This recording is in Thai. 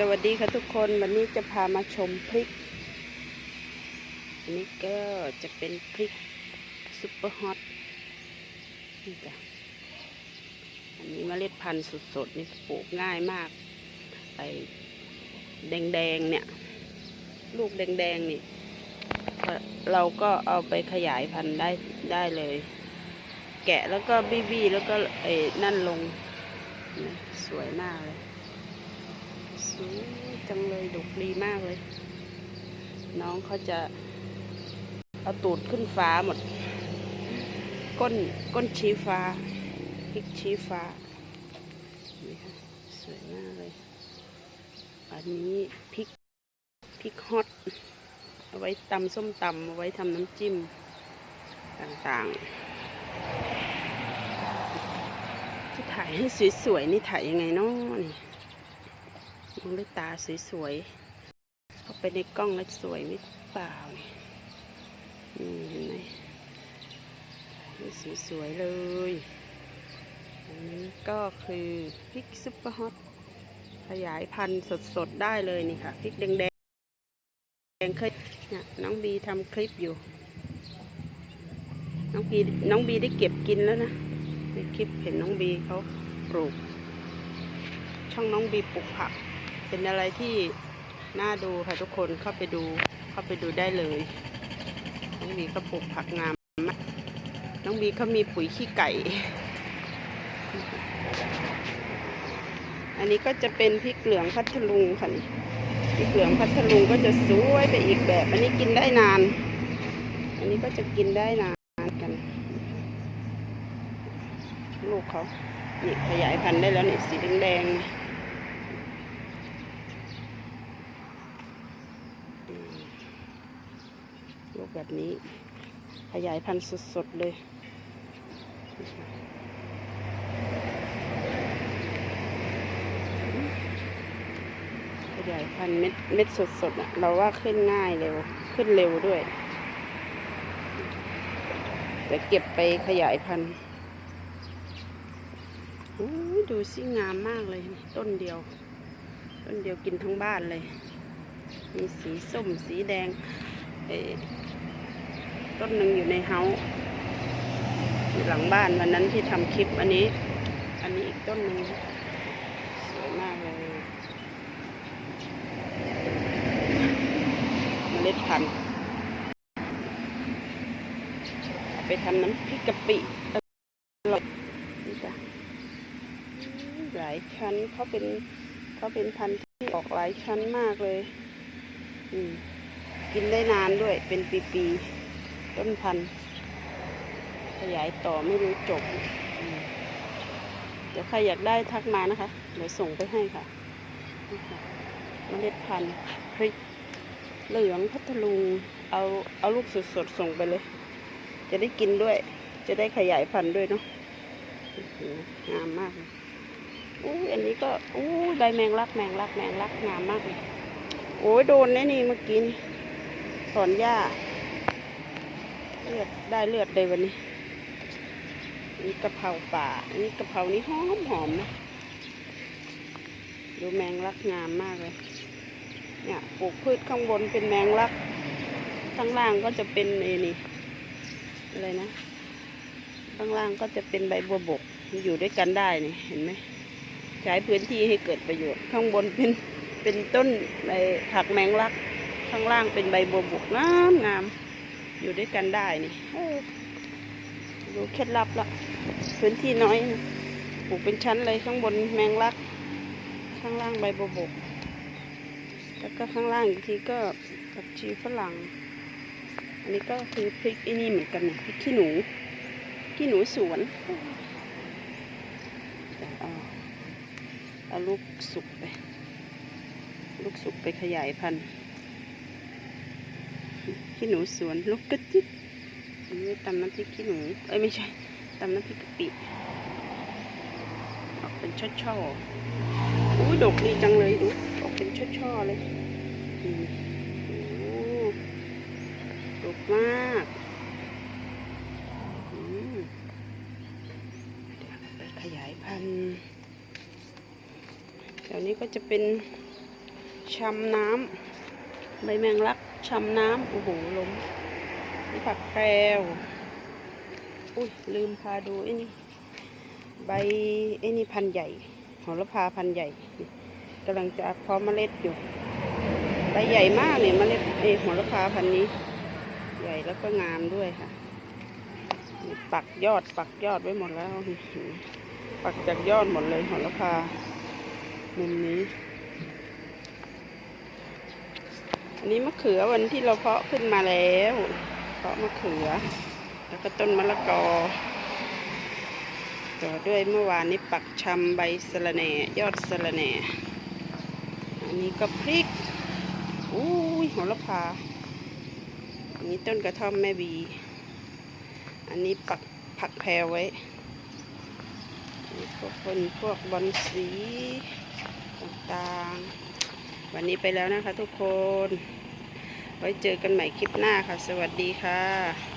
สวัสดีค่ะทุกคนวันนี้จะพามาชมพริก อันนี้ก็จะเป็นพริกซุปเปอร์ฮอตนี่จ้ะอันนี้เมล็ดพันธุ์สดๆนี่ปลูกง่ายมากไอแดงๆเนี่ย ลูกแดงๆนี่ เราก็เอาไปขยายพันธุ์ได้ได้เลย แกะแล้วก็บี้ๆแล้วก็ไอ้นั่นลงนสวยมากเลย จังเลยดกดีมากเลย น้องเขาจะเอาตูดขึ้นฟ้าหมด ก้นก้นชี้ฟ้าพริกชี้ฟ้านี่ค่ะสวยมากเลย อันนี้พริกพริกฮอตเอาไว้ตำส้มตำเอาไว้ทำน้ำจิ้มต่างๆจะถ่ายให้สวยๆนี่ถ่ายยังไงเนาะนี่ มองด้วยตาสวยๆเข้าไปในกล้องแล้วสวยไหมเปล่าเนี่ยเห็นไหมสวยๆเลยอันนี้ก็คือพริกซุปเปอร์ฮอตขยายพันธุ์สดๆได้เลยนี่ค่ะพริกแดงๆแดงเคยเนี่ยน้องบีทำคลิปอยู่ น้องบีน้องบีได้เก็บกินแล้วนะในคลิปเห็นน้องบีเขาปลูก ช่องน้องบีปลูกผัก เป็นอะไรที่น่าดูค่ะทุกคนเข้าไปดูเข้าไปดูได้เลยน้องบีก็ปลูกผักงามมากน้องบีเขามีปุ๋ยขี้ไก่ อันนี้ก็จะเป็นพริกเหลืองพัทลุงค่ะนี่พริกเหลืองพัทลุงก็จะสวยไปอีกแบบ อันนี้กินได้นาน อันนี้ก็จะกินได้นานกัน ลูกเขานี่ขยายพันธุ์ได้แล้วนี่สีแดงๆ อืมลูก แบบนี้ ขยายพันธุ์สดๆเลย ขยายพันธุ์เม็ดเม็ดสดๆอะเราว่าขึ้นง่ายเร็ว ขึ้นเร็วด้วย จะเก็บไปขยายพันธุ์ดูสิงามมากเลย ต้นเดียว ต้นเดียวกินทั้งบ้านเลย มีสีส้มสีแดงเอ่อ ต้นหนึ่งอยู่ในเฮาอยู่หลังบ้านวันนั้นที่ทำคลิปอันนี้ อันนี้อีกต้นหนึ่งสวยมากเลยเมล็ดพันธุ์ไปทำน้ำพริกกะปิอร่อยนี่จ้ะหลายชั้นเขาเป็นเขาเป็นพันธุ์ที่ออกหลายชั้นมากเลย อืมกินได้นานด้วยเป็นปีๆ ต้นพันธุ์ขยายต่อไม่รู้จบ เดี๋ยวใครอยากได้ทักมานะคะ เดี๋ยวส่งไปให้ค่ะเมล็ดพันธุ์พริกเหลืองพัทลุงเอาเอาลูกสดๆส่งไปเลย จะได้กินด้วย จะได้ขยายพันธุ์ด้วยเนาะงามมากอู้อันนี้ก็อู้ใบแมงลักแมงลักแมงลักงามมากเลยโอ้ยโดนแน่นี่เมื่อกี้ถอนหญ้า เลือดได้เลือดเลยวันนี้นี่กะเพราป่า อันนี้กะเพรานี่หอมหอมนะ ดูแมงลักงามมากเลย เนี่ยปลูกพืชข้างบนเป็นแมงลัก ข้างล่างก็จะเป็นเอนี่อะไรนะ ข้างล่างก็จะเป็นใบบัวบก อยู่ด้วยกันได้นี่เห็นไหม ใช้พื้นที่ให้เกิดประโยชน์ ข้างบนเป็นเป็นต้นใบผักแมงลัก ข้างล่างเป็นใบบัวบกงามงาม อยู่ด้วยกันได้นี่ดูเคล็ดลับละพื้นที่น้อยนะปลูกเป็นชั้นเลยข้างบนแมงลัก ข้างล่างใบบบกแล้วก็ข้างล่างอีกทีก็ผักชีฝรั่ง อันนี้ก็คือพริกไอ้นี่เหมือนกันนี่ยพริกขี้หนูขี้หนูสวนเอาเอาลูกสุกไป ลูกสุกไปขยายพันธุ์ ขี้หนูสวนลูกกระจิ๊ดอันนี้ตำน้ำพริกขี้หนู เอ้ยไม่ใช่ตำน้ำพริกกะปิออกเป็นช่อๆอุ้ยดกดีจังเลยดูออกเป็นช่อๆเลยอืมโอ้ดกมากเดี๋ยวไปขยายพันธุ์แถวนี้ก็จะเป็นชำน้ำใบแมงลัก ชำน้ำโอ้โหลมนี่ผักแพรวอุ้ยลืมพาดูไอ้นี่ใบไอ้นี่พันใหญ่โหระพาพันใหญ่กำลังจะเพาะเมล็ดอยู่ใบใหญ่มากเนี่ยเมล็ดเออโหระพาพันนี้ ใหญ่แล้วก็งามด้วยค่ะปักยอดปักยอดไว้หมดแล้วปักจากยอดหมดเลยโหระพามุมนี้ อันนี้มะเขือวันที่เราเพาะขึ้นมาแล้ว เพาะมะเขือ แล้วก็ต้นมะละกอ ต่อด้วยเมื่อวานนี้ปักชำใบสะระแหน่ ยอดสะระแหน่ อันนี้ก็พริกอุ้ยโหระพาอันนี้ต้นกระท่อมแม่บี อันนี้ปักผักแพรไว้นนี้พวกคนพวกบอลสีต่างๆ วันนี้ไปแล้วนะคะทุกคน ไว้เจอกันใหม่คลิปหน้าค่ะ สวัสดีค่ะ